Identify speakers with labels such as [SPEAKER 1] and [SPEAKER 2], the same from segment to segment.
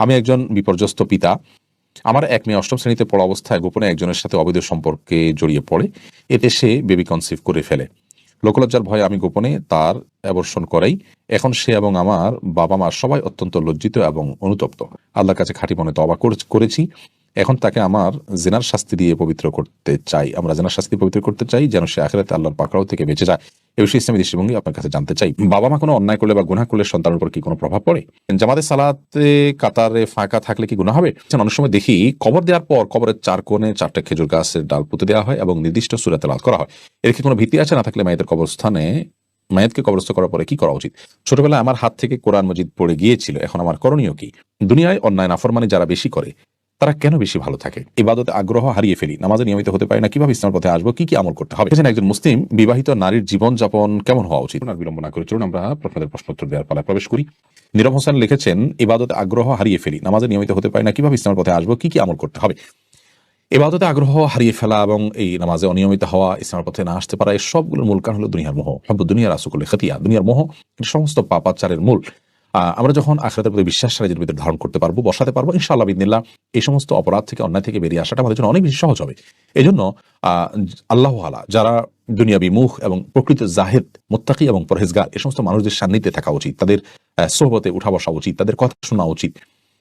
[SPEAKER 1] আমি একজন বিপর্যস্ত পিতা। আমার এক মেয়ে অষ্টম শ্রেণীতে পড়া অবস্থায় গোপনে একজনের সাথে অবৈধ সম্পর্কে জড়িয়ে পড়ে। এতে সে বেবি কনসিভ করে ফেলে। লোকলজ্জার ভয়ে আমি গোপনে তার অ্যাবর্ষণ করাই। এখন সে এবং আমার বাবা মা সবাই অত্যন্ত লজ্জিত এবং অনুতপ্ত। আল্লাহর কাছে খাঁটি মনে তবা করে- করেছি। এখন তাকে আমার জেনার শাস্তি দিয়ে পবিত্র করতে চাই। আমরা জেনার শাস্তি পবিত্র করতে চাই যেন সে আখেরাতে আল্লাহর পাকড়াও থেকে বেঁচে যায়। এ বিষয়ে ইসলামী দৃষ্টিভঙ্গি আপনার কাছে জানতে চাই। বাবা মা কোনো অন্যায় করলে বা গুণা করলে সন্তানের উপর কি কোনো প্রভাব পড়ে? জামাতে সালাতে, কাতারে ফাঁকা থাকলে কি গুনাহ হবে? অনেক সময় দেখি কবর দেওয়ার পর কবরের চার কোণে চারটে খেজুর গাছের ডাল পুঁতে দেওয়া হয় এবং নির্দিষ্ট সুরাতে লাল করা হয়। এর কি কোনো ভিত্তি আছে? না থাকলে মায়েদের কবরস্থানে মায়েতকে কবরস্থ করার পরে কি করা উচিত? ছোটবেলায় আমার হাত থেকে কোরআন মজিদ পড়ে গিয়েছিল, এখন আমার করণীয় কি? দুনিয়ায় অন্যায় নাফরমানি যারা বেশি করে তারা কেন বেশি ভালো থাকে? ইবাদতে, আগ্রহ হারিয়ে ফেলি। নামাজে নিয়মিত হতে পারি না, কীভাবে ইসলামের পথে আসব, কি কি আমল করতে হবে? এখানে একজন মুসলিম, বিবাহিত নারীর জীবন যাপন কেমন হওয়া উচিত? আর বিলম্ব না করে চলুন, আমরা আপনাদের প্রশ্নোত্তর দেওয়ার পালায় প্রবেশ করি। নীরব হোসেন লিখেছেন, ইবাদতে, আগ্রহ হারিয়ে ফেলি। নামাজে নিয়মিত হতে পারি না, কীভাবে ইসলামের পথে আসব, কি কি আমল করতে হবে? এবাদতে আগ্রহ হারিয়ে ফেলা এবং এই নামাজে অনিয়মিত হওয়া, ইসলামের পথে না আসতে পারা এই সবগুলোর মূল কারণ হলো দুনিয়ার মোহ। হব দুনিয়ার আসুকুল খতিয়া দুনিয়ার মোহ সমস্ত পাপাচারের মূল। আমরা যখন আখরাতের প্রতি বিশ্বাস নিজের ভিতরে ধারণ করতে পারব, বসাতে পারব, ইনশাআল্লাহ বিদিনিল্লাহ এই সমস্ত অপরাধ থেকে, অন্যায় থেকে বেরিয়ে আসাটা আমাদের জন্য অনেক বেশি সহজ হবে। এই জন্য আল্লাহ আলা, যারা দুনিয়াবি মুখ এবং প্রকৃত জাহেদ, মোত্তাকি এবং পরহেজগার এই সমস্ত মানুষদের সান্নিধ্যে থাকা উচিত। তাদের সোহবতে উঠা বসা উচিত, তাদের কথা শোনা উচিত,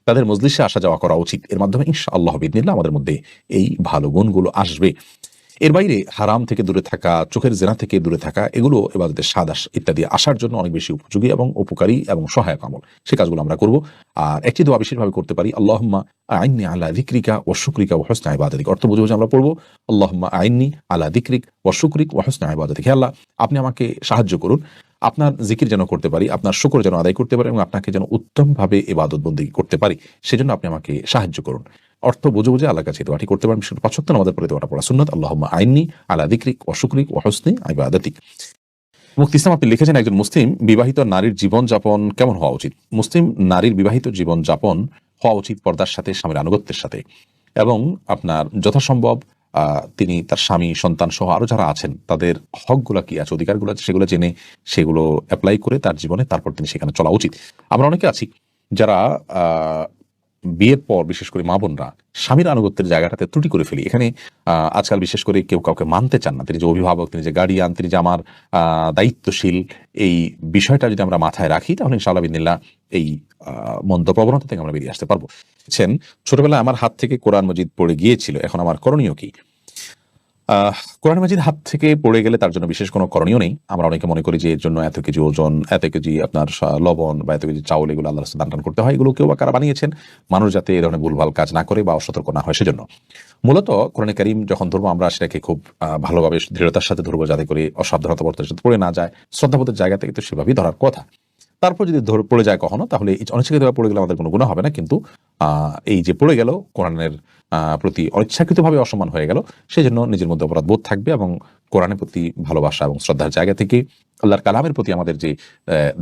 [SPEAKER 1] তাদের মজলিসে আসা যাওয়া করা উচিত। এর মাধ্যমে ইনশা আল্লাহ বিদিনিল্লাহ আমাদের মধ্যে এই ভালো গুণগুলো আসবে। এর বাইরে হারাম থেকে দূরে থাকা, চোখের জেনা থেকে দূরে থাকা, এগুলো এবাদতের সাদাস ইত্যাদি আসার জন্য অনেক বেশি উপযোগী এবং উপকারী এবং সহায়ক আমল। সে কাজগুলো আমরা করব। আর একটি দোয়া বিশেষভাবে করতে পারি, আল্লাহম্মা আইনি আলা দিক্রিকা ও শুক্রিকা ও হসনা ইবাদিক অর্থ বুঝে বুঝে আমরা পড়ব, আল্লাহম্মা আইনি আলা দিক্রিক ও শুক্রিক ও হসনা ইবাদিক হে আল্লাহ, আপনি আমাকে সাহায্য করুন। আপনার জিকির যেন করতে পারি, আপনার শুকর যেন আদায় করতে পারি এবং আপনাকে যেন উত্তমভাবে এবাদত বন্দী করতে পারি, সেজন্য আপনি আমাকে সাহায্য করুন। অর্থ বুঝে বুঝে আল্লাহ কাছে দোয়াটি করতে পারেন। করে পাঁচত্ব আমাদের পরে দোয়াটা পড়া সুন্নত। আল্লাহ আইনি আলা দিক্রিক ও হসনি আইবাদাতিক মুক্তি ইসলাম, আপনি লিখেছেন একজন মুসলিম, বিবাহিত নারীর জীবন যাপন কেমন হওয়া উচিত? মুসলিম নারীর বিবাহিত জীবন যাপন হওয়া উচিত পর্দার সাথে, স্বামীর আনুগত্যের সাথে। এবং আপনার যথাসম্ভব তিনি তার স্বামী, সন্তান সহ আরও যারা আছেন, তাদের হকগুলা কি আছে, অধিকারগুলো আছে, সেগুলো জেনে সেগুলো অ্যাপ্লাই করে তার জীবনে তারপর তিনি সেখানে চলা উচিত। আমরা অনেকে আছি যারা বিয়ের পর বিশেষ করে মা বোনরা স্বামীর আনুগত্যের জায়গাটাতে ত্রুটি করে ফেলি। এখানে আজকাল বিশেষ করে কেউ কাউকে মানতে চান না। তিনি যে অভিভাবক, তিনি যে গার্ডিয়ান তিনি যে আমার দায়িত্বশীল, এই বিষয়টা যদি আমরা মাথায় রাখি, তাহলে ইনশাআল্লাহ বিদিল্লা এই মন্দ প্রবণতা থেকে আমরা বেরিয়ে আসতে পারব। ছোটবেলায় আমার হাত থেকে কোরআন মজিদ পড়ে গিয়েছিল। এখন আমার করণীয় কি? কোরআন মাজিদ হাত থেকে পড়ে গেলে তার জন্য বিশেষ কোনো করণীয় নেই। আমরা অনেকে মনে করি যে এর জন্য এত কেজি ওজন, এত কেজি আপনার লবণ বা এত কেজি চাউল এগুলো আল্লাহ দান টান করতে হয়। এগুলো কেউ বা কারা বানিয়েছেন? মানুষ যাতে এই ধরনের ভুলভাল কাজ না করে বা অসতর্ক না হয় সেজন্য। মূলত কোরআন করিম যখন ধরবো আমরা সেটাকে খুব ভালোভাবে দৃঢ়তার সাথে ধরবো যাতে করে অসাবধানতা বর্তের সাথে পড়ে না যায়। শ্রদ্ধাবোধের জায়গা থেকে তো সেভাবেই ধরার কথা। তারপর যদি পড়ে যায় কখনো, তাহলে অনিচ্ছাকৃত পড়ে গেলে আমাদের কোনো গুণ হবে না। কিন্তু এই যে পড়ে গেল, কোরআনের প্রতি অনিচ্ছাকৃতভাবে অসম্মান হয়ে গেল সেই জন্য নিজের মধ্যে অপরাধ বোধ থাকবে এবং কোরআনের প্রতি ভালোবাসা এবং শ্রদ্ধার জায়গা থেকে, আল্লাহর কালামের প্রতি আমাদের যে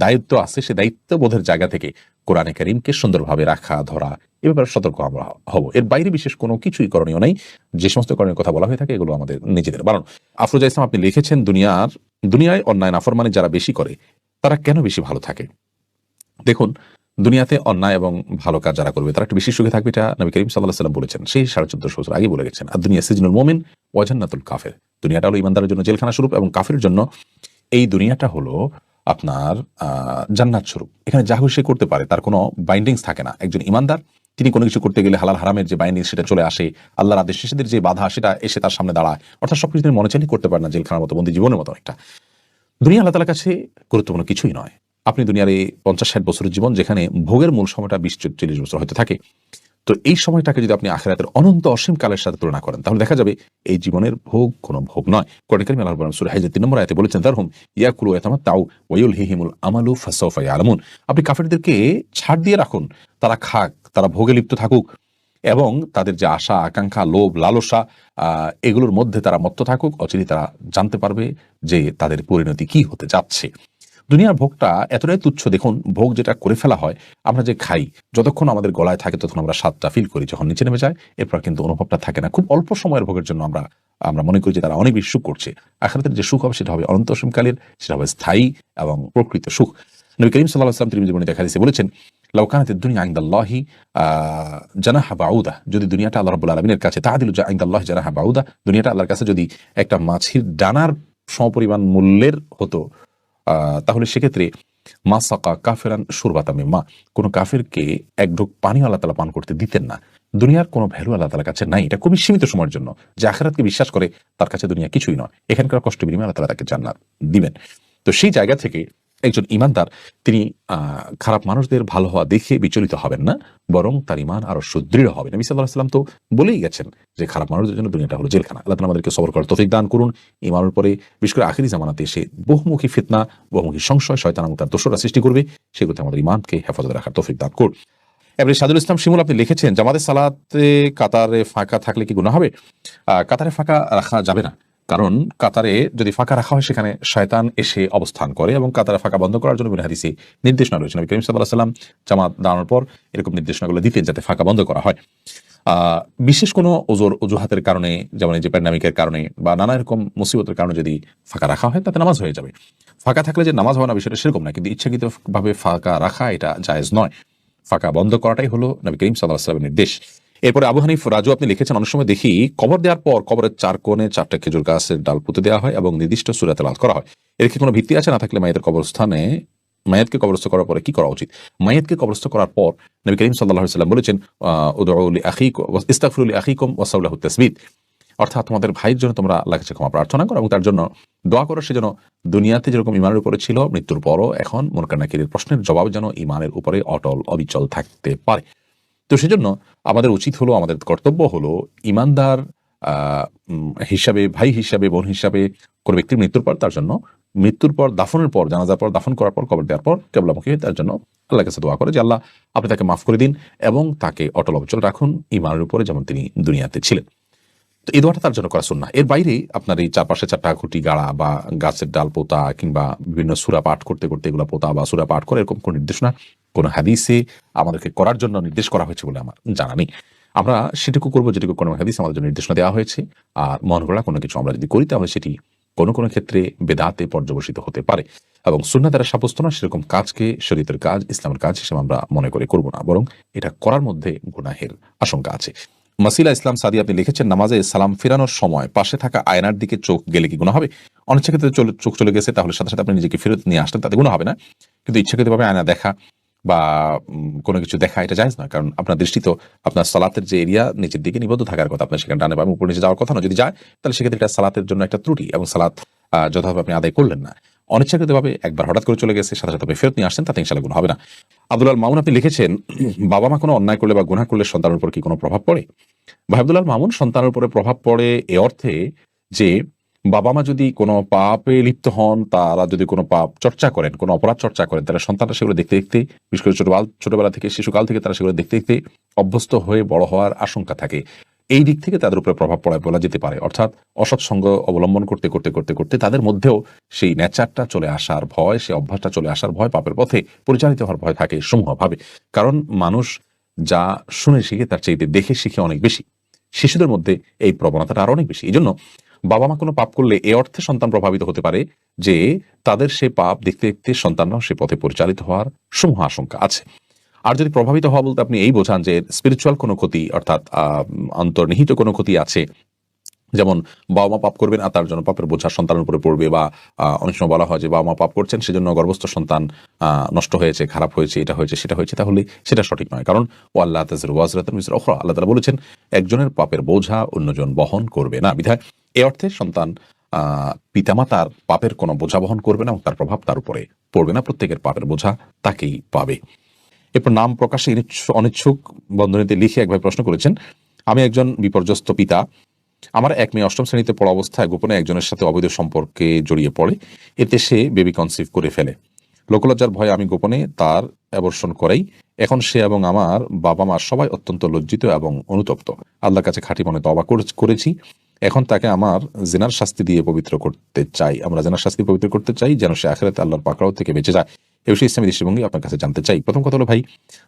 [SPEAKER 1] দায়িত্ব আছে সেই দায়িত্ববোধের জায়গা থেকে কোরআনে করিমকে সুন্দরভাবে রাখা, ধরা, এ ব্যাপারে সতর্ক আমরা হব। এর বাইরে বিশেষ কোনো কিছুই করণীয় নেই। যে সমস্ত করণীয় কথা বলা হয়ে থাকে, এগুলো আমাদের নিজেদের। বানানো আফরোজা ইসলাম, আপনি লিখেছেন, দুনিয়ার, দুনিয়ায় অন্যায় নাফরমানি যারা বেশি করে, তারা কেন বেশি ভালো থাকে? দেখুন দুনিয়াতে অন্যায় এবং ভালো কাজ যারা করবে, তারা একটু বেশি সুখে থাকবে। এটা নবী করিম সাল্লাহ সাল্লাম বলেছেন। সেই সাড়ে চোদ্দশো বছর আগে বলে গেছেন আর দুনিয়া সিজনুল মোমিন ওয়াজান্নাতুল কাফের। দুনিয়াটা হলো ইমানদারের জন্য জেলখানা স্বরূপ এবং কাফের জন্য এই দুনিয়াটা হলো আপনার জান্নাত স্বরূপ। এখানে যা সে করতে পারে, তার কোনো বাইন্ডিংস থাকে না। একজন ইমানদার তিনি কোনো কিছু করতে গেলে হালাল হারামের যে বাইন্ডিং সেটা চলে আসে, আল্লাহর আদেশ নিষেধের যে বাধা, সেটা এসে তার সামনে দাঁড়ায়। অর্থাৎ সবকিছু তিনি মনে চাইলে করতে পারে না, জেলখানার মতো বন্দি জীবনের মতো একটা দুনিয়া আল্লাহ তালার কাছে গুরুত্বপূর্ণ কিছুই নয়। আপনি দুনিয়ার এই পঞ্চাশ ষাট বছরের জীবন যেখানে ভোগের মূল সময়টা বিশ চল্লিশ বছর হয়তো থাকে, তো এই সময়টাকে যদি আপনি আখেরাতের অনন্ত অসীম কালের সাথে তুলনা করেন, তাহলে দেখা যাবে এই জীবনের ভোগ কোনো ভোগ নয়। কোরআন কারিম আল্লাহ রাব্বুল সূরা তিন নম্বর আয়াতে বলেছেন তারহুম ইয়াকুলু ইয়াতামা তাও ওয়ুল হিহিমুল আমালু ফাসাউফা ইয়ালামুন। আপনি কাফেরদেরকে ছাড় দিয়ে রাখুন, তারা খাক, তারা ভোগে লিপ্ত থাকুক, এবং তাদের যে আশা, আকাঙ্ক্ষা, লোভ, লালসা এগুলোর মধ্যে তারা মত্ত থাকুক অচিরে তারা জানতে পারবে যে তাদের পরিণতি কি হতে যাচ্ছে। দুনিয়ার ভোগটা এতটাই তুচ্ছ, দেখুন, ভোগ যেটা করে ফেলা হয়, আমরা যে খাই, যতক্ষণ আমাদের গলায় থাকে তখন আমরা স্বাদটা ফিল করি, যখন নিচে নেমে যায়, এরপর কিন্তু অনুভবটা থাকে না। খুব অল্প সময়ের ভোগের জন্য আমরা আমরা মনে করি যে তারা অনেক বেশি সুখ করছে। আখেরাতের যে সুখ হবে, সেটা হবে অনন্ত সেটা হবে স্থায়ী এবং প্রকৃত সুখ। নবী করিম সাল্লাহ আসলাম তিনি জীবনে দেখা দিয়েছে বলেছেন লাউকানাত দুনিয়া আইন্দাল্লাহি জানাহা বাউদা। যদি দুনিয়াটা আল্লাহ রাব্বুল আলমিনের কাছে, তাহাদিল আইন্দাল্লাহ জানাহা বাউদা। দুনিয়াটা আল্লাহর কাছে যদি একটা মাছির ডানার সমপরিমাণ মূল্যের হতো তাহলে সেক্ষেত্রে মা সাকা কাফেরান সুরবাতামে। মা, কোনো কাফেরকে এক ঢোক পানি আল্লাহ তালা পান করতে দিতেন না। দুনিয়ার কোনো ভ্যালু আল্লাহ তালার কাছে নাই। এটা খুবই সীমিত সময়ের জন্য। যে আখেরাতকে বিশ্বাস করে, তার কাছে দুনিয়া কিছুই নয়। এখানকার কষ্ট বিনিময়ে আল্লাহ তালা তাকে জান্নাত দিবেন। তো সেই জায়গা থেকে একজন ইমানদার, তিনি খারাপ মানুষদের ভালো হওয়া দেখে বিচলিত হবেন না, বরং তার ইমান আরও সুদৃঢ় হবে। নবী সাল্লাহ সাল্লাম তো বলেই গেছেন যে, খারাপ মানুষদের জন্য দুনিয়াটা হলো জেলখানা। আল্লাহ আমাদেরকে সবর করার তফিক দান করুন। ইমানের পরে বিশেষ করে আখিরি জামানাতে এসে বহুমুখী ফিতনা, বহুমুখী সংশয় শয়তান এবং তার দোষরা সৃষ্টি করবে, সেগুলোতে আমাদের ইমানকে হেফাজত রাখার তফিক দান করুন। এবারে সাদুল ইসলাম শিমুল, আপনি লিখেছেন, জামাতে সালাতে কাতারে ফাঁকা থাকলে কি গুণা হবে? কাতারে ফাঁকা রাখা যাবে না। কারণ কাতারে যদি ফাঁকা রাখা হয়, সেখানে শয়তান এসে অবস্থান করে এবং কাতারে ফাঁকা বন্ধ করার জন্য বিন হাদিসে নির্দেশনা রয়েছে। নবী করিম সাল্লাহ সাল্লাম জামাত দাঁড়ানোর পর এরকম নির্দেশনাগুলো দিতেন যাতে ফাঁকা বন্ধ করা হয়। বিশেষ কোনো ওজোর, অজুহাতের কারণে, যেমন এই যে প্যান্ডামিকের কারণে বা নানা রকম মুসিবতের কারণে যদি ফাঁকা রাখা হয়, তাতে নামাজ হয়ে যাবে। ফাঁকা থাকলে যে নামাজ হয় না, বিষয়টা সেরকম না, কিন্তু ইচ্ছাকৃতভাবে ফাঁকা রাখা এটা জায়েজ নয়। ফাঁকা বন্ধ করাটাই হলো নবী করিম সাল্লাহ সাল্লামের নির্দেশ। এরপরে আবু হানিফ, রাজু, আপনি লিখেছেন, অনেক সময় দেখি কবর দেওয়ার পর কবরের চার কোণে চারটা খেজুর গাছের ডাল পুঁতে দেওয়া হয় এবং নির্দিষ্ট সুরাতে লাল করা হয়। এর কি কোনো ভিত্তি আছে? না থাকলে মায়েদের কবরস্থানে মায়াতকে কবরস্থ করার পরে কি করা উচিত? মায়াতকে কবরস্থ করার পর নবী করিম সাল্লাহ সাল্লাম বলেছেন উদৌলি আখিক ইস্তাফরুল আখিকম ওয়াসাউল্লাহ তসবিদ অর্থাৎ তোমাদের ভাইয়ের জন্য তোমরা আল্লাহ কাছে ক্ষমা প্রার্থনা করো এবং তার জন্য দোয়া করো, সে যেন দুনিয়াতে যেরকম ইমানের উপরে ছিল, মৃত্যুর পরও এখন মনকানাকিরের প্রশ্নের জবাব যেন ইমানের উপরে অটল, অবিচল থাকতে পারে। তো সেজন্য আমাদের উচিত হলো, আমাদের কর্তব্য হলো ইমানদার হিসাবে, ভাই হিসাবে, বোন হিসাবে কোনো ব্যক্তির মৃত্যুর পর তার জন্য, মৃত্যুর পর, দাফনের পর, জানাজার পর, দাফন করার পর, কবর দেওয়ার পর, কেবলামুখী হয়ে তার জন্য আল্লাহর কাছে দোয়া করে যে, আল্লাহ, আপনি তাকে মাফ করে দিন এবং তাকে অটল অবিচল রাখুন, ইমানের উপরে যেমন তিনি দুনিয়াতে ছিলেন। তো এই দোয়াটা তার জন্য করা শুন না এর বাইরে আপনার এই চারপাশে চারটা খুঁটি গাড়া বা গাছের ডাল পোতা কিংবা বিভিন্ন সুরা পাঠ করতে করতে এগুলো পোতা বা সুরা পাঠ করে এরকম কোনো নির্দেশনা কোনো হাদিসে আমাদেরকে করার জন্য নির্দেশ করা হয়েছে বলে আমার জানা নেই। আমরা সেটুকু করব যেটুকু কোনো হাদিস আমাদের জন্য নির্দেশনা দেওয়া হয়েছে। আর মন গড়া কোনো কিছু আমরা যদি করি, তাহলে সেটি কোনো কোনো ক্ষেত্রে বেদাতে পর্যবসিত হতে পারে। এবং সুন্না দ্বারা সাব্যস্ত না সেরকম কাজকে, শরীয়তের কাজ, ইসলামের কাজ হিসেবে আমরা মনে করে করব না। বরং এটা করার মধ্যে গুনাহের আশঙ্কা আছে। মাসিলা ইসলাম সাদি আপনি লিখেছেন, নামাজে সালাম ফেরানোর সময় পাশে থাকা আয়নার দিকে চোখ গেলে কি গুণ হবে? অনিচ্ছা ক্ষেত্রে চোখ চলে গেছে, তাহলে সাথে সাথে আপনি নিজেকে ফেরত নিয়ে আসলেন তাতে গুণ হবে না। কিন্তু ইচ্ছাকৃতভাবে আয়না দেখা বা কোনো কিছু দেখা এটা জায়েজ না কারণ আপনার দৃষ্টি তো আপনার সালাতের যে এরিয়া নিচের দিকে নিবদ্ধ থাকার কথা আপনার সেখানে ডানে বা উপর নিচে যাওয়ার কথা না যদি যায়, তাহলে সেক্ষেত্রে এটা সালাতের জন্য একটা ত্রুটি এবং সালাত যথাভাবে আপনি আদায় করলেন না। অনিচ্ছাকৃতভাবে একবার হঠাৎ করে চলে গেছে, সাথে সাথে ফেরত নিয়ে আসছেন, তাতে ইনশাল্লাহ গুণ হবে না। আব্দুল মামুন আপনি লিখেছেন, বাবা মা কোনো অন্যায় করলে বা গুণা করলে সন্তানের উপর কি কোনো প্রভাব পড়ে? ভাই আব্দুল্লাহ মামুন সন্তানের উপরে প্রভাব পড়ে এ অর্থে যে বাবা মা যদি কোনো পাপে লিপ্ত হন, তারা যদি কোনো পাপ চর্চা করেন, কোনো অপরাধ চর্চা করেন তারা সন্তানরা সেগুলো দেখতে দেখতে, বিশেষ করে ছোটবেলা ছোটবেলা থেকে, শিশুকাল থেকে তারা সেগুলো দেখতে দেখতে অভ্যস্ত হয়ে বড় হওয়ার আশঙ্কা থাকে। এই দিক থেকে তাদের উপরে প্রভাব পড়ায় বলা যেতে পারে। অর্থাৎ অসৎসঙ্গ অবলম্বন করতে করতে করতে করতে তাদের মধ্যেও সেই নেচারটা চলে আসার ভয়, সেই অভ্যাসটা চলে আসার ভয় পাপের পথে পরিচালিত হওয়ার ভয় থাকে সমূহভাবে। কারণ মানুষ যা শুনে শিখে, তার চাইতে দেখে শিখে অনেক বেশি। শিশুদের মধ্যে এই প্রবণতাটা আরও অনেক বেশি। এই জন্য বাবা মা কোনো পাপ করলে এ অর্থে সন্তান প্রভাবিত হতে পারে যে তাদের সে পাপ দেখতে দেখতে সন্তানরাও সে পথে পরিচালিত হওয়ার সমূহ আশঙ্কা আছে। আর যদি প্রভাবিত হওয়া বলতে আপনি এই বোঝান যে স্পিরিচুয়াল কোনো ক্ষতি অর্থাৎ অন্তর্নিহিত কোনো ক্ষতি আছে যেমন বাবা মা পাপ করবেন আর তার জন্য পাপের বোঝা সন্তানের উপরে পড়বে বা অনেক সময় বলা হয় যে বাবা মা পাপ করছেন, সেজন্য গর্ভস্থ সন্তান নষ্ট হয়েছে, খারাপ হয়েছে, এটা হয়েছে, সেটা হয়েছে, তাহলে সেটা সঠিক নয়। কারণ, ও আল্লাহ তাজর ওয়াজরাতুল মিসর অখরা আল্লাহ তালা বলেছেন, একজনের পাপের বোঝা অন্যজন বহন করবে না। বিধায় এ অর্থে সন্তান পিতামাতার পাপের কোনো বোঝা বহন করবে না এবং তার প্রভাব তার উপরে পড়বে না, প্রত্যেকের পাপের বোঝা তাকেই পাবে। এরপর নাম প্রকাশে অনিচ্ছুক বন্ধনীতে লিখে একভাবে প্রশ্ন করেছেন, আমি একজন বিপর্যস্ত পিতা আমার এক মেয়ে অষ্টম শ্রেণীতে পড়া অবস্থায় গোপনে একজনের সাথে অবৈধ সম্পর্কে জড়িয়ে পড়ে। এতে সে বেবি কনসিভ করে ফেলে। লোকলজ্জার ভয়ে আমি গোপনে তার অ্যাবর্ষণ করাই। এখন সে এবং আমার বাবা মা সবাই অত্যন্ত লজ্জিত এবং অনুতপ্ত। আল্লাহর কাছে খাঁটি মনে তবা করে- করেছি। এখন তাকে আমার জেনার শাস্তি দিয়ে পবিত্র করতে চাই। আমরা জেনার শাস্তি পবিত্র করতে চাই যেন সে আখেরাতে আল্লাহর পাকড়াও থেকে বেঁচে যায়। এ বিষয়ে ইসলামী দৃষ্টিভঙ্গি আপনার কাছে জানতে চাই। প্রথম কথা হলো, ভাই,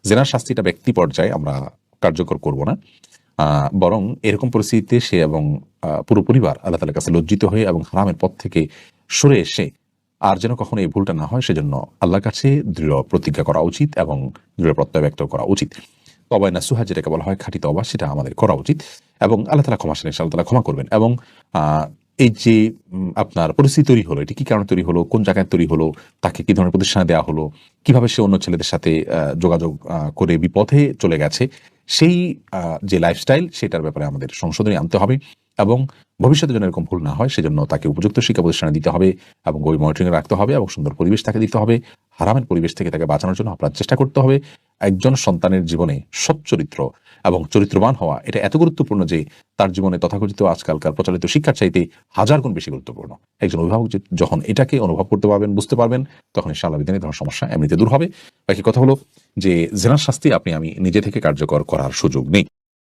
[SPEAKER 1] জেনার শাস্তিটা ব্যক্তি পর্যায়ে আমরা কার্যকর করব না। বরং এরকম পরিস্থিতিতে সে এবং পুরো পরিবার আল্লাহ তালার কাছে লজ্জিত হয়ে এবং হারামের পথ থেকে সরে এসে আর যেন কখনো এই ভুলটা না হয় সেজন্য আল্লাহর কাছে দৃঢ় প্রতিজ্ঞা করা উচিত এবং দৃঢ় প্রত্যয় ব্যক্ত করা উচিত। তবাই না সুহা যেটাকে বলা হয় খাঁটি তবা সেটা আমাদের করা উচিত এবং আল্লাহ তালা ক্ষমা সেন আল্লাহ ক্ষমা করবেন এবং এই যে আপনার পরিস্থিতি তৈরি হলো, এটি কি কারণে তৈরি হলো, কোন জায়গায় তৈরি হলো, তাকে কি ধরনের প্রতিষ্ঠানে দেওয়া হলো, কীভাবে সে অন্য ছেলেদের সাথে যোগাযোগ করে বিপথে চলে গেছে সেই যে লাইফস্টাইল সেটার ব্যাপারে আমাদের সংশোধনী আনতে হবে। এবং ভবিষ্যতে যেন এরকম ভুল না হয়, সেজন্য তাকে উপযুক্ত শিক্ষা প্রতিষ্ঠানে দিতে হবে এবং গভীর মনিটরিং রাখতে হবে এবং সুন্দর পরিবেশ তাকে দিতে হবে। হারামের পরিবেশ থেকে তাকে বাঁচানোর জন্য আপনার চেষ্টা করতে হবে। একজন সন্তানের জীবনে সচ্চরিত্র এবং চরিত্রবান হওয়া, এটা এত গুরুত্বপূর্ণ যে তার জীবনে তথাকথিত আজকালকার প্রচলিত শিক্ষার চাইতে হাজার গুণ বেশি গুরুত্বপূর্ণ। একজন অভিভাবক যখন এটাকে অনুভব করতে পারবেন, বুঝতে পারবেন, তখন ইনশাআল্লাহ বিধানে ধরনের সমস্যা এমনিতে দূর হবে। বাকি কথা হলো যে, জেনার শাস্তি আপনি, আমি নিজে থেকে কার্যকর করার সুযোগ নেই।